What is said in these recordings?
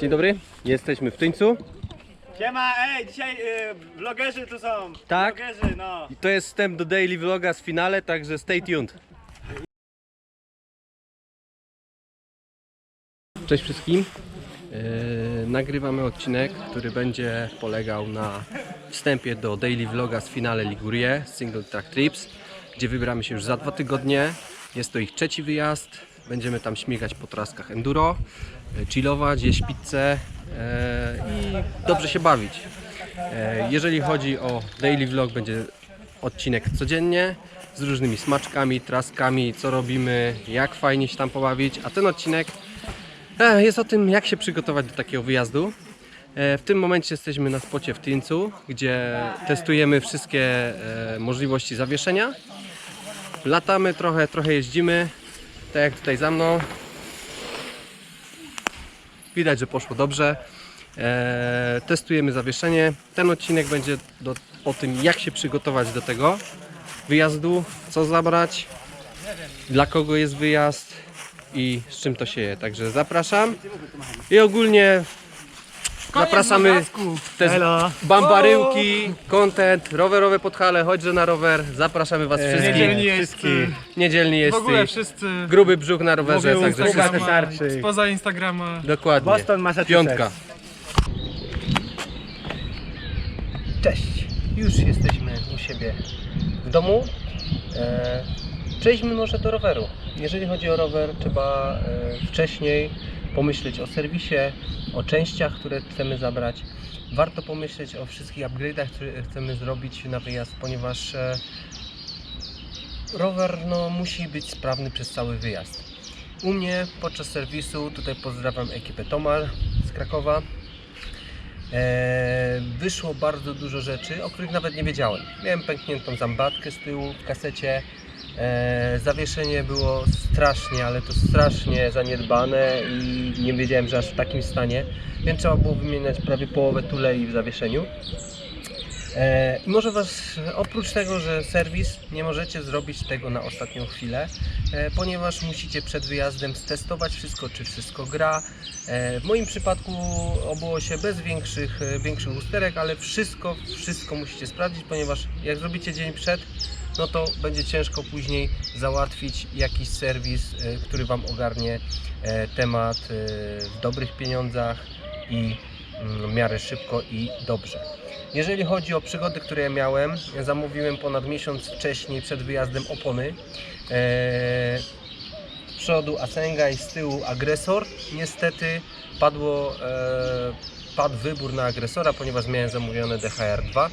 Dzień dobry, jesteśmy w Tyńcu. Siema, ej, dzisiaj y, vlogerzy tu są. Tak? Vlogerzy, no. I to jest wstęp do daily vloga z finale, także stay tuned. Cześć wszystkim. Yy, nagrywamy odcinek, który będzie polegał na wstępie do daily vloga z finale Ligurie Single Track Trips, gdzie wybieramy się już za dwa tygodnie. Jest to ich trzeci wyjazd. Będziemy tam śmigać po traskach enduro, yy, chillować, jeść pizzę yy, i dobrze się bawić. E, Jeżeli chodzi o daily vlog, będzie odcinek codziennie z różnymi smaczkami, traskami, co robimy, jak fajnie się tam pobawić. A ten odcinek e, jest o tym, jak się przygotować do takiego wyjazdu. E, W tym momencie jesteśmy na spocie w Tyńcu, gdzie testujemy wszystkie e, możliwości zawieszenia. Latamy trochę, trochę jeździmy, tak jak tutaj za mną. Widać, że poszło dobrze. Eee, testujemy zawieszenie. Ten odcinek będzie do, o tym, jak się przygotować do tego wyjazdu, co zabrać, dla kogo jest wyjazd i z czym to się je. Także zapraszam. I ogólnie zapraszamy też bambaryłki, content, rowerowe podhale, chodźże na rower. Zapraszamy Was wszystkich. Niedzielni jest, Niedzielni w ogóle jesteś. wszyscy Gruby brzuch na rowerze, Mówił także Instagram. wszystko. wystarczy. spoza Instagrama. Dokładnie. Boston, Massachusetts. Piątka. Cześć. Już jesteśmy u siebie w domu. E, przejdźmy może do roweru. Jeżeli chodzi o rower, trzeba e, wcześniej pomyśleć o serwisie, o częściach, które chcemy zabrać. Warto pomyśleć o wszystkich upgrade'ach, które chcemy zrobić na wyjazd, ponieważ e, rower no, musi być sprawny przez cały wyjazd. U mnie podczas serwisu, tutaj pozdrawiam ekipę Tomar z Krakowa, e, wyszło bardzo dużo rzeczy, o których nawet nie wiedziałem. Miałem pękniętą zębatkę z tyłu w kasecie, e, zawieszenie było strasznie, ale to strasznie zaniedbane i nie wiedziałem, że aż w takim stanie, więc trzeba było wymieniać prawie połowę tulei w zawieszeniu. E, może Was, oprócz tego, że serwis, nie możecie zrobić tego na ostatnią chwilę, e, ponieważ musicie przed wyjazdem stestować wszystko, czy wszystko gra. E, W moim przypadku obyło się bez większych, e, większych usterek, ale wszystko, wszystko musicie sprawdzić, ponieważ jak zrobicie dzień przed, no to będzie ciężko później załatwić jakiś serwis, e, który Wam ogarnie e, temat e, w dobrych pieniądzach i mm, w miarę szybko i dobrze. Jeżeli chodzi o przygody, które ja miałem, zamówiłem ponad miesiąc wcześniej przed wyjazdem opony. Z przodu Asenga i z tyłu agresor. Niestety padło, padł wybór na agresora, ponieważ miałem zamówione DHR2.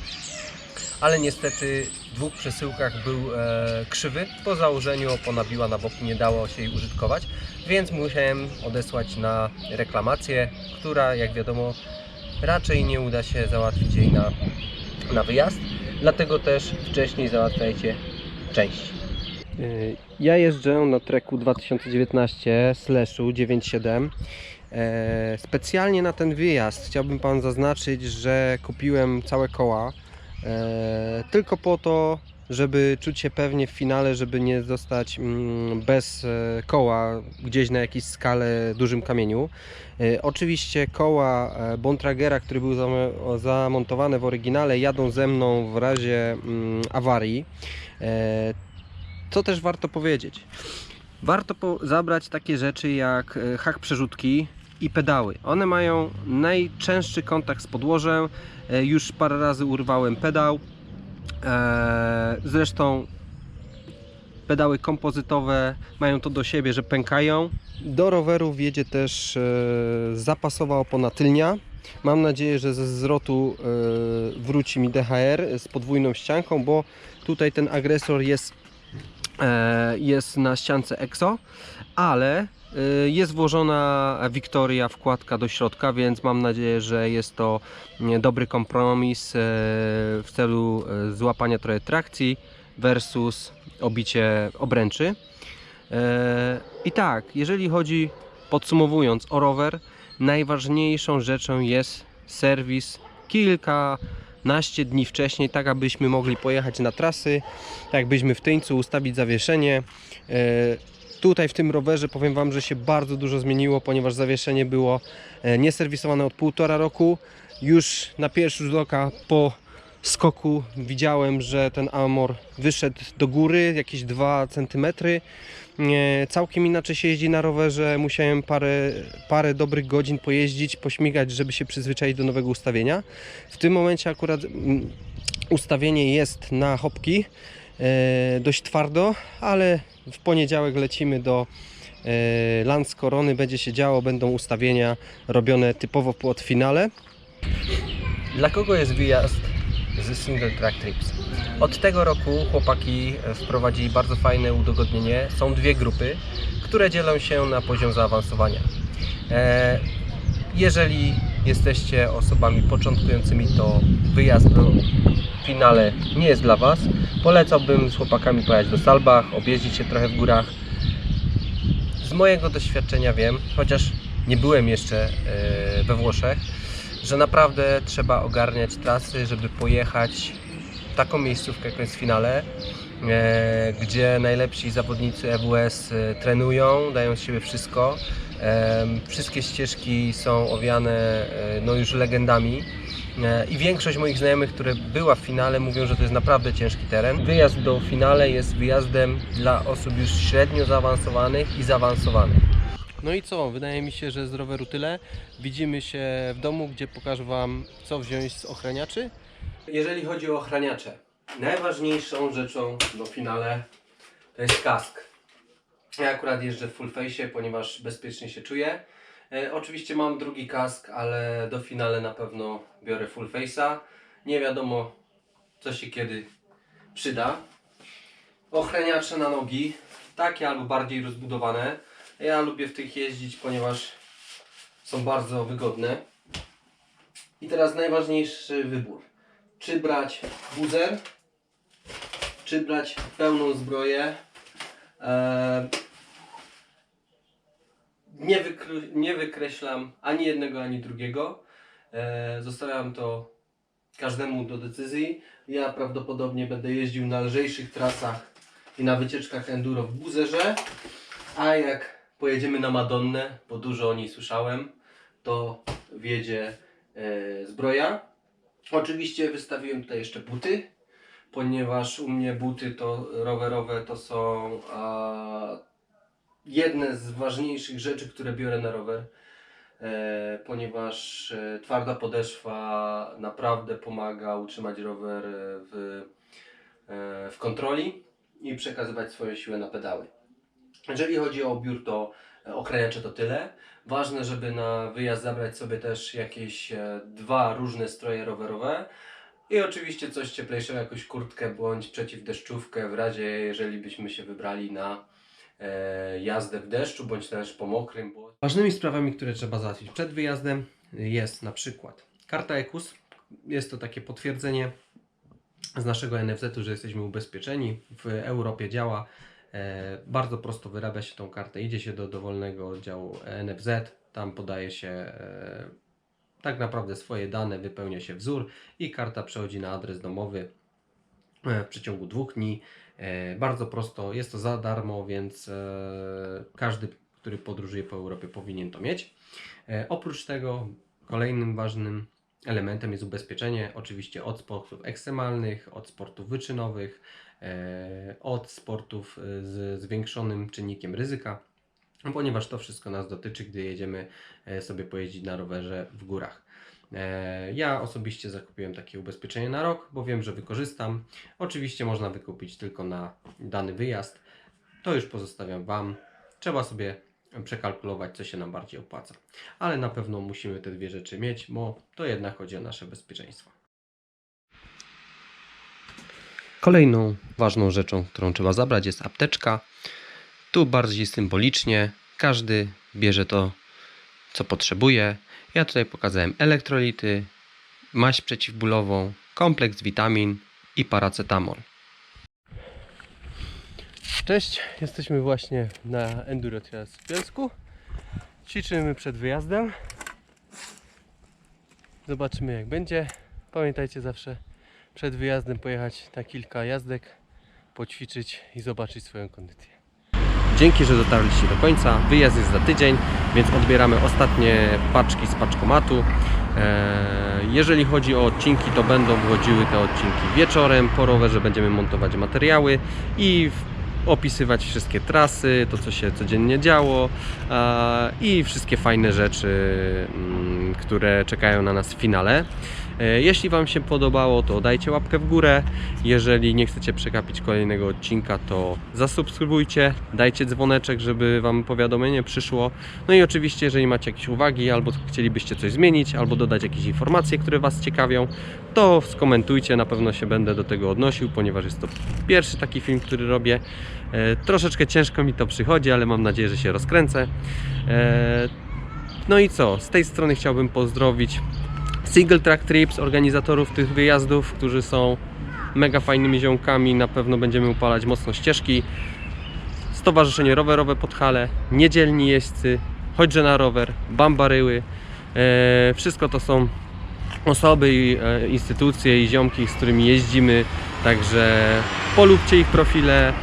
Ale niestety w dwóch przesyłkach był e, krzywy. Po założeniu opona biła na bok i nie dało się jej użytkować, więc musiałem odesłać na reklamację, która jak wiadomo raczej nie uda się załatwić jej na, na wyjazd. Dlatego też wcześniej załatwiajcie części. Ja jeżdżę na treku 2019 Slashu 97. E, Specjalnie na ten wyjazd chciałbym Pan zaznaczyć, że kupiłem całe koła e, tylko po to, żeby czuć się pewnie w finale, żeby nie zostać mm, bez e, koła gdzieś na jakiejś skale dużym kamieniu. E, Oczywiście koła e, Bontragera, które były zam- zamontowane w oryginale, jadą ze mną w razie mm, awarii. E, Co też warto powiedzieć? Warto zabrać takie rzeczy jak e, hak przerzutki i pedały. One mają najczęstszy kontakt z podłożem. E, Już parę razy urwałem pedał. E, Zresztą pedały kompozytowe mają to do siebie, że pękają. Do rowerów jedzie też e, zapasowa opona tylnia. Mam nadzieję, że ze zwrotu wróci mi DHR z podwójną ścianką, bo tutaj ten agresor jest, jest na ściance EXO, ale e, jest włożona Victoria wkładka do środka, więc mam nadzieję, że jest to nie, dobry kompromis e, w celu e, złapania trochę trakcji versus obicie obręczy. E, I tak, jeżeli chodzi podsumowując o rower, najważniejszą rzeczą jest serwis kilkanaście dni wcześniej, tak abyśmy mogli pojechać na trasy, tak byśmy w Tyńcu ustawić zawieszenie. E, Tutaj w tym rowerze powiem Wam, że się bardzo dużo zmieniło, ponieważ zawieszenie było e, nieserwisowane od półtora roku. Już na pierwszy rzut oka po skoku widziałem, że ten Amor wyszedł do góry jakieś 2 cm. Całkiem inaczej się jeździ na rowerze. Musiałem parę, parę dobrych godzin pojeździć, pośmigać, żeby się przyzwyczaić do nowego ustawienia. W tym momencie akurat mm, ustawienie jest na hopki e, dość twardo, ale w poniedziałek lecimy do e, Lance Korony, będzie się działo, będą ustawienia robione typowo pod finale. Dla kogo jest wyjazd z Single Track Trips? Od tego roku chłopaki wprowadzili bardzo fajne udogodnienie. Są dwie grupy, które dzielą się na poziom zaawansowania. E, Jeżeli jesteście osobami początkującymi, to wyjazd do finale nie jest dla Was. Polecałbym z chłopakami pojechać do Salbach, objeździć się trochę w górach. Z mojego doświadczenia wiem, chociaż nie byłem jeszcze e, we Włoszech, że naprawdę trzeba ogarniać trasy, żeby pojechać w taką miejscówkę, jaką jest w finale, e, gdzie najlepsi zawodnicy EWS e, trenują, dają z siebie wszystko. E, Wszystkie ścieżki są owiane e, no już legendami. E, I większość moich znajomych, które była w finale, mówią, że to jest naprawdę ciężki teren. Wyjazd do finale jest wyjazdem dla osób już średnio zaawansowanych i zaawansowanych. No i co? Wydaje mi się, że z roweru tyle. Widzimy się w domu, gdzie pokażę Wam, co wziąć z ochraniaczy. Jeżeli chodzi o ochraniacze, najważniejszą rzeczą do finale to jest kask. Ja akurat jeżdżę w full face, ponieważ bezpiecznie się czuję. E, oczywiście mam drugi kask, ale do finale na pewno biorę full face'a. Nie wiadomo, co się kiedy przyda. Ochraniacze na nogi, takie albo bardziej rozbudowane. Ja lubię w tych jeździć, ponieważ są bardzo wygodne. I teraz najważniejszy wybór. Czy brać buzer, czy brać pełną zbroję. Eee, nie, nie wykreślam ani jednego, ani drugiego. Eee, zostawiam to każdemu do decyzji. Ja prawdopodobnie będę jeździł na lżejszych trasach i na wycieczkach enduro w buzerze. A jak pojedziemy na Madonnę, bo dużo o niej słyszałem, to wiedzie e, zbroja. Oczywiście wystawiłem tutaj jeszcze buty, ponieważ u mnie buty to rowerowe to są a, jedne z ważniejszych rzeczy, które biorę na rower. E, ponieważ e, twarda podeszwa naprawdę pomaga utrzymać rower w, e, w kontroli i przekazywać swoją siłę na pedały. Jeżeli chodzi o biur, to e, ochraniacze to tyle. Ważne, żeby na wyjazd zabrać sobie też jakieś e, dwa różne stroje rowerowe i oczywiście coś cieplejszego, jakąś kurtkę bądź przeciwdeszczówkę w razie, jeżeli byśmy się wybrali na e, jazdę w deszczu bądź też po mokrym. Bo... Ważnymi sprawami, które trzeba załatwić przed wyjazdem jest na przykład karta EKUS. Jest to takie potwierdzenie z naszego NFZ-u, że jesteśmy ubezpieczeni. W Europie działa. E, bardzo prosto wyrabia się tą kartę. Idzie się do dowolnego oddziału NFZ, tam podaje się e, tak naprawdę swoje dane, wypełnia się wzór i karta przechodzi na adres domowy e, w przeciągu dwóch dni. E, Bardzo prosto, jest to za darmo, więc e, każdy, który podróżuje po Europie powinien to mieć. E, Oprócz tego kolejnym ważnym elementem jest ubezpieczenie, oczywiście od sportów ekstremalnych, od sportów wyczynowych, e, od sportów e, z zwiększonym czynnikiem ryzyka, ponieważ to wszystko nas dotyczy, gdy jedziemy e, sobie pojeździć na rowerze w górach. Ja osobiście zakupiłem takie ubezpieczenie na rok, bo wiem, że wykorzystam. Oczywiście można wykupić tylko na dany wyjazd. To już pozostawiam Wam. Trzeba sobie przekalkulować, co się nam bardziej opłaca. Ale na pewno musimy te dwie rzeczy mieć, bo to jednak chodzi o nasze bezpieczeństwo. Kolejną ważną rzeczą, którą trzeba zabrać jest apteczka. Tu bardziej symbolicznie każdy bierze to, co potrzebuje. Ja tutaj pokazałem elektrolity, maść przeciwbólową, kompleks witamin i paracetamol. Cześć, jesteśmy właśnie na Enduro Trails w Bielsku. Ćwiczymy przed wyjazdem. Zobaczymy jak będzie. Pamiętajcie zawsze przed wyjazdem pojechać na kilka jazdek, poćwiczyć i zobaczyć swoją kondycję. Dzięki, że dotarliście do końca. Wyjazd jest za tydzień, więc odbieramy ostatnie paczki z paczkomatu. E, Jeżeli chodzi o odcinki, to będą wychodziły te odcinki wieczorem. Po rowerze będziemy montować materiały i w- opisywać wszystkie trasy, to co się codziennie działo i wszystkie fajne rzeczy, mm, które czekają na nas w finale. E, Jeśli Wam się podobało, to dajcie łapkę w górę. Jeżeli nie chcecie przegapić kolejnego odcinka, to zasubskrybujcie, dajcie dzwoneczek, żeby Wam powiadomienie przyszło. No i oczywiście, jeżeli macie jakieś uwagi, albo chcielibyście coś zmienić, albo dodać jakieś informacje, które Was ciekawią, to skomentujcie, na pewno się będę do tego odnosił, ponieważ jest to pierwszy taki film, który robię. E, troszeczkę ciężko mi to przychodzi, ale mam nadzieję, że się rozkręcę. E, no i co? Z tej strony chciałbym pozdrowić Single Track Trips, organizatorów tych wyjazdów, którzy są mega fajnymi ziomkami. Na pewno będziemy upalać mocno ścieżki. Stowarzyszenie Rowerowe Podhale, Niedzielni Jeźdźcy, Chodźże na rower, Bambaryły. E, wszystko to są osoby i e, instytucje i ziomki, z którymi jeździmy. Także polubcie ich profile,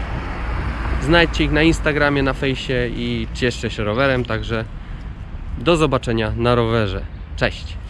znajdźcie ich na Instagramie, na fejsie i cieszcie się rowerem. Także do zobaczenia na rowerze. Cześć!